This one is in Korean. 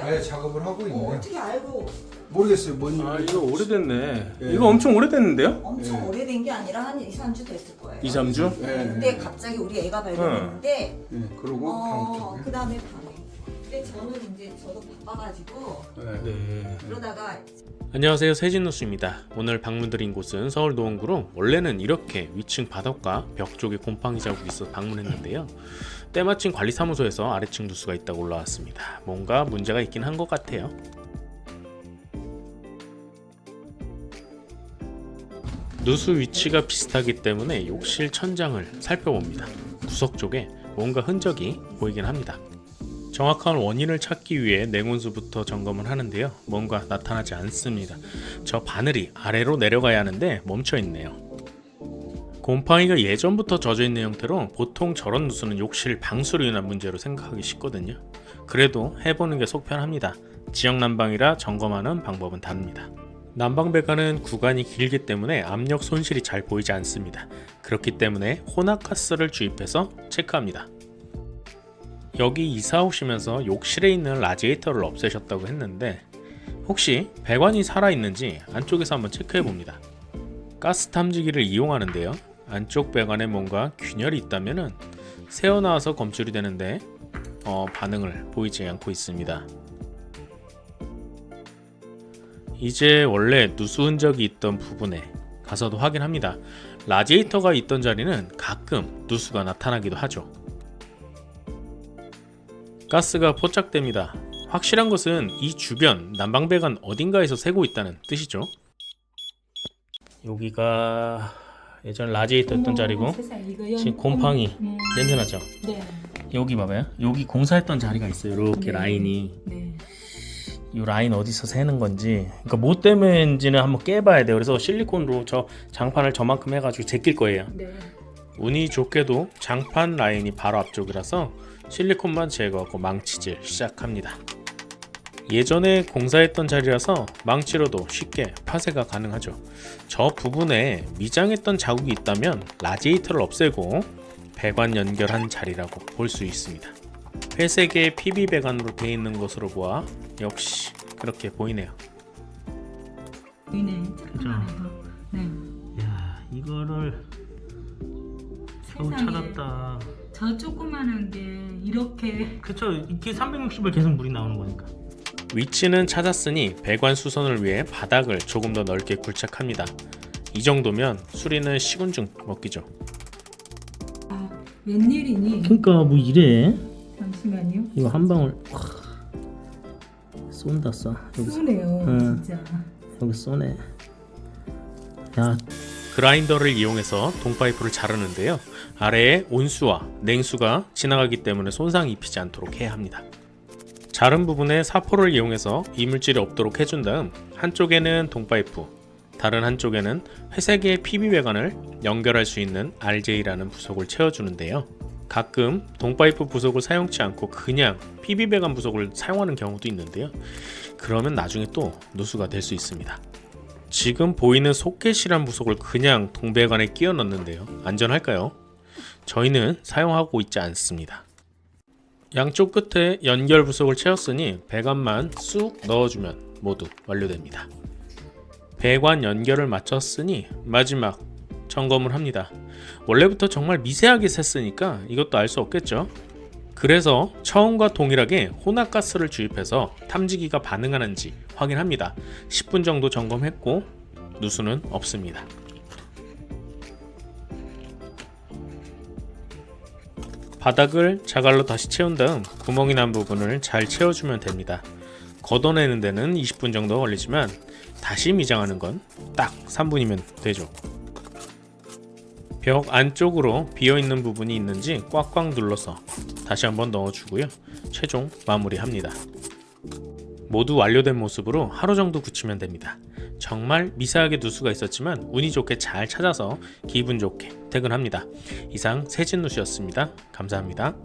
거예요? 네, 작업을 하고 어, 있는데 어떻게 알고 모르겠어요. 뭔 아 이거 오래됐네. 예. 이거 엄청 오래됐는데요? 엄청 네. 오래된 게 아니라 한 2, 3주 됐을 거예요. 2, 3주? 네, 근데 네. 갑자기 우리 애가 발견했는데 네, 그러고 어, 다음 그 다음에 밤에 근데 저는 이제 저도 바빠가지고 네. 네. 그러다가 안녕하세요 세진누스입니다. 오늘 방문드린 곳은 서울 노원구로 원래는 이렇게 위층 바닥과 벽 쪽에 곰팡이 자국이 있어 방문했는데요. 때마침 관리사무소에서 아래층 누수가 있다고 올라왔습니다. 뭔가 문제가 있긴 한 것 같아요. 누수 위치가 비슷하기 때문에 욕실 천장을 살펴봅니다. 구석 쪽에 뭔가 흔적이 보이긴 합니다. 정확한 원인을 찾기 위해 냉온수부터 점검을 하는데요. 뭔가 나타나지 않습니다. 저 바늘이 아래로 내려가야 하는데 멈춰 있네요. 곰팡이가 예전부터 젖어 있는 형태로 보통 저런 누수는 욕실 방수로 인한 문제로 생각하기 쉽거든요. 그래도 해보는 게 속편합니다. 지역 난방이라 점검하는 방법은 다릅니다. 난방 배관은 구간이 길기 때문에 압력 손실이 잘 보이지 않습니다. 그렇기 때문에 혼합가스를 주입해서 체크합니다. 여기 이사 오시면서 욕실에 있는 라지에이터를 없애셨다고 했는데 혹시 배관이 살아 있는지 안쪽에서 한번 체크해 봅니다. 가스 탐지기를 이용하는데요. 안쪽 배관에 뭔가 균열이 있다면은 새어 나와서 검출이 되는데 어, 반응을 보이지 않고 있습니다. 이제 원래 누수 흔적이 있던 부분에 가서도 확인합니다. 라지에이터가 있던 자리는 가끔 누수가 나타나기도 하죠. 가스가 포착됩니다. 확실한 것은 이 주변 난방배관 어딘가에서 새고 있다는 뜻이죠. 여기가 예전 라지에이터였던 자리고 지금 곰팡이 음, 냄새 나죠? 네. 여기 봐봐요. 여기 공사했던 자리가 있어요. 이렇게 네. 라인이 네. 이 라인 어디서 새는 건지 그러니까 뭐 때문인지는 한번 깨봐야 돼요. 그래서 실리콘으로 저 장판을 저만큼 해가지고 제낄 거예요. 네. 운이 좋게도 장판 라인이 바로 앞쪽이라서 실리콘만 제거하고 망치질 시작합니다. 예전에 공사했던 자리라서 망치로도 쉽게 파쇄가 가능하죠. 저 부분에 미장했던 자국이 있다면 라지에이터를 없애고 배관 연결한 자리라고 볼 수 있습니다. 회색의 PB 배관으로 되어 있는 것으로 보아 역시 그렇게 보이네요. 보이네. 그죠? 네. 야 이거를 세상에. 저 조그만한 게 이렇게 그쵸 이렇게 360을 계속 물이 나오는 거니까 위치는 찾았으니 배관 수선을 위해 바닥을 조금 더 넓게 굴착합니다. 이 정도면 수리는 시군중 먹기죠. 아, 웬일이니? 그러니까 뭐 이래? 잠시만요. 이거 한 방울 쏜다 쏴. 여기서. 쏘네요, 응. 진짜. 여기 쏘네. 야. 그라인더를 이용해서 동파이프를 자르는데요. 아래에 온수와 냉수가 지나가기 때문에 손상이 입히지 않도록 해야 합니다 자른 부분에 사포를 이용해서 이물질이 없도록 해준 다음 한쪽에는 동파이프 다른 한쪽에는 회색의 PB 배관을 연결할 수 있는 RJ라는 부속을 채워주는데요 가끔 동파이프 부속을 사용치 않고 그냥 PB 배관 부속을 사용하는 경우도 있는데요 그러면 나중에 또 누수가 될 수 있습니다 지금 보이는 소켓이란 부속을 그냥 동배관에 끼워 넣는데요. 안전할까요? 저희는 사용하고 있지 않습니다. 양쪽 끝에 연결 부속을 채웠으니 배관만 쑥 넣어주면 모두 완료됩니다. 배관 연결을 마쳤으니 마지막 점검을 합니다. 원래부터 정말 미세하게 샜으니까 이것도 알 수 없겠죠? 그래서 처음과 동일하게 혼합가스를 주입해서 탐지기가 반응하는지 확인합니다. 10분 정도 점검했고 누수는 없습니다. 바닥을 자갈로 다시 채운 다음 구멍이 난 부분을 잘 채워주면 됩니다. 걷어내는 데는 20분 정도 걸리지만 다시 미장하는 건 딱 3분이면 되죠. 벽 안쪽으로 비어있는 부분이 있는지 꽉꽉 눌러서 다시 한번 넣어주고요. 최종 마무리합니다. 모두 완료된 모습으로 하루 정도 굳히면 됩니다. 정말 미세하게 누수가 있었지만 운이 좋게 잘 찾아서 기분 좋게 퇴근합니다. 이상 세진 누수였습니다. 감사합니다.